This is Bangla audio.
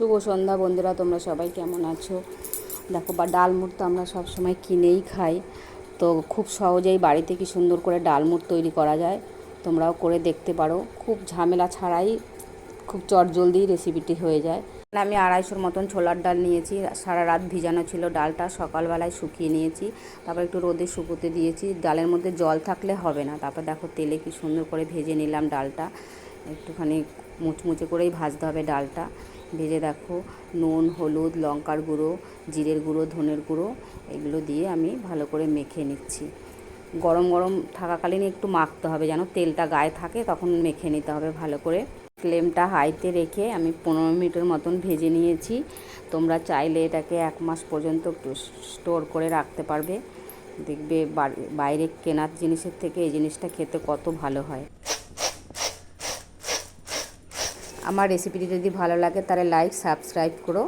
শুভ সন্ধ্যা বন্ধুরা, তোমরা সবাই কেমন আছো? দেখো, বা ডালমুট তো আমরা সব সময় কিনেই খাই। তো খুব সহজেই বাড়িতে কি সুন্দর করে ডালমুট তৈরি করা যায়, তোমরাও করে দেখতে পারো। খুব ঝামেলা ছাড়াই খুব চটজলদি রেসিপিটি হয়ে যায়। আমি আড়াইশোর মতন ছোলার ডাল নিয়েছি, সারা রাত ভিজানো ছিল ডালটা, সকালবেলায় শুকিয়ে নিয়েছি। তারপর একটু রোদে শুকোতে দিয়েছি, ডালের মধ্যে জল থাকলে হবে না। তারপর দেখো, তেলে কি সুন্দর করে ভেজে নিলাম ডালটা। একটুখানি মুচমুচে করেই ভাজতে হবে ডালটা। ভেজে দেখো নুন, হলুদ, লঙ্কার গুঁড়ো, জিরের গুঁড়ো, ধনের গুঁড়ো, এগুলো দিয়ে আমি ভালো করে মেখে নিচ্ছি। গরম গরম থাকাকালীন একটু মাখতে হবে যেন তেলটা গায়ে থাকে, তখন মেখে নিতে হবে ভালো করে। ফ্লেমটা হাইতে রেখে আমি পনেরো মিনিটের মতন ভেজে নিয়েছি। তোমরা চাইলে এটাকে এক মাস পর্যন্ত স্টোর করে রাখতে পারবে। দেখবে বাইরে কেনার জিনিসের থেকে এই জিনিসটা খেতে কত ভালো হয়। আমার রেসিপিটি যদি ভালো লাগে তাহলে লাইক সাবস্ক্রাইব করো।